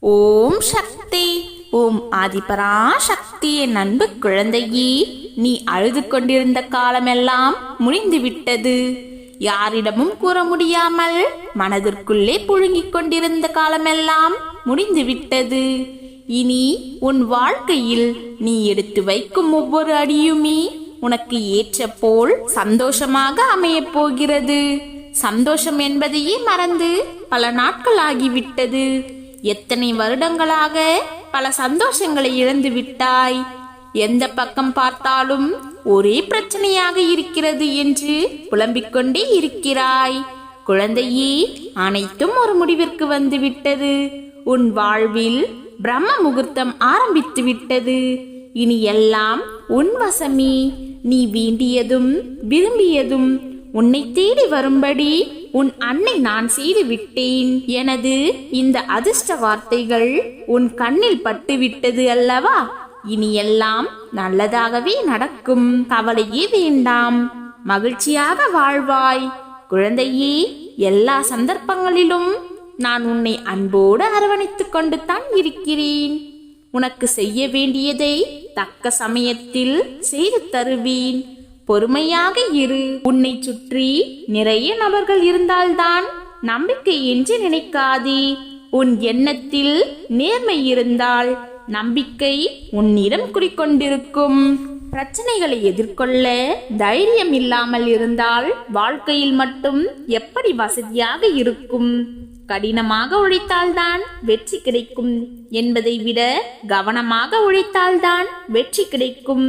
ஓம் சக்தி. ஓம் ஆதிபரா சக்தியே நண்பு குழந்தையே நீ அழுது கொண்டிருந்த காலமெல்லாம் முடிந்து விட்டது. யாரிடமும் கூற முடியாமல் மனதிற்குள்ளே புழுங்கிக் கொண்டிருந்த காலமெல்லாம் முடிந்து விட்டது. இனி உன் வாழ்க்கையில் நீ எடுத்து வைக்கும் ஒவ்வொரு அடியுமே உனக்கு ஏற்ற போல் சந்தோஷமாக அமையப் போகிறது. சந்தோஷம் என்பதையே மறந்து பல நாட்கள் ஆகிவிட்டது. எத்தனை வருடங்களாக பல சந்தோஷங்களை இழந்து விட்டாய்? எந்த பக்கம் பார்த்தாலும் ஒரே பிரச்சனையாக இருக்கிறது என்று புலம்பிக் கொண்டே இருக்கிறாய். குழந்தையே அனைத்தும் ஒரு முடிவிற்கு வந்து விட்டது. உன் வாழ்வில் பிரம்ம முகூர்த்தம் ஆரம்பித்து விட்டது. இனி எல்லாம் உன் வசமே. நீ வேண்டியதும் விரும்பியதும் உன்னை தேடி வரும்படி உன் அன்னை நான் செய்து விட்டேன் எனது இந்த அதிர்ஷ்ட வார்த்தைகள் உன் கண்ணில் பட்டு விட்டது அல்லவா? இனி எல்லாம் நல்லதாகவே நடக்கும். கவலையே வேண்டாம். மகிழ்ச்சியாக வாழ்வாய். குழந்தையே எல்லா சந்தர்ப்பங்களிலும் நான் உன்னை அன்போடு அரவணைத்துக் கொண்டு தான் இருக்கிறேன். உனக்கு செய்ய வேண்டியதை தக்க சமயத்தில் செய்து தருவேன். பொறுமையாக இரு. உன்னை சுற்றி நிறைய நபர்கள் இருந்தால்தான் நம்பிக்கை என்று நினைக்காதே. உன் எண்ணத்தில் நேர்மை இருந்தால் நம்பிக்கை உன்னிடம் குடிக்கொண்டிருக்கும். பிரச்சனைகளை எதிர்கொள்ள தைரியம் இல்லாமல் இருந்தால் வாழ்க்கையில் மட்டும் எப்படி வசதியாக இருக்கும்? கடினமாக உழைத்தால்தான் வெற்றி கிடைக்கும். என்பதை விட கவனமாக உழைத்தால்தான் வெற்றி கிடைக்கும்.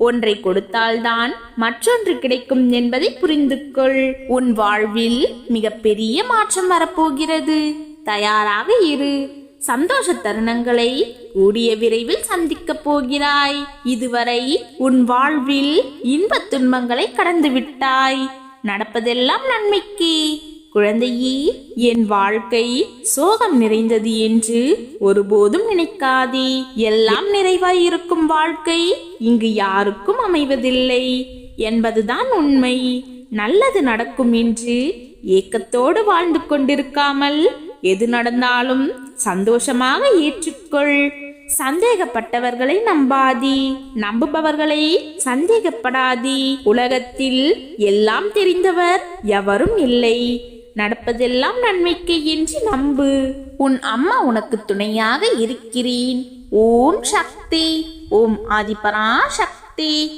ஒன்றை கொடுத்தால்தான் மற்றொன்று கிடைக்கும் என்பதை புரிந்து கொள் உன் வாழ்வில் மிகப்பெரிய மாற்றம் வரப்போகிறது. தயாராக இரு. சந்தோஷ தருணங்களை கூடிய விரைவில் சந்திக்கப் போகிறாய். இதுவரை உன் வாழ்வில் இன்பத் துன்பங்களை கடந்து விட்டாய் நடப்பதெல்லாம் நன்மைக்கு. குழந்தையே என் வாழ்க்கை சோகம் நிறைந்தது என்று ஒருபோதும் நினைக்காதே. எல்லாம் நிறைவாய் இருக்கும் வாழ்க்கை இங்கு யாருக்கும் அமைவதில்லை என்பதுதான் உண்மை. நல்லது நடக்கும் என்று ஏக்கத்தோடு வாழ்ந்து கொண்டிருக்காமல் எது நடந்தாலும் சந்தோஷமாக ஏற்றுக்கொள். சந்தேகப்பட்டவர்களை நம்பாதி. நம்புபவர்களை சந்தேகப்படாதி. உலகத்தில் எல்லாம் தெரிந்தவர் எவரும் இல்லை. நடப்பதெல்லாம் நன்மைக்கு என்று நம்பு. உன் அம்மா உனக்கு துணையாக இருக்கிறேன். ஓம் சக்தி ஓம் ஆதிபரா சக்தி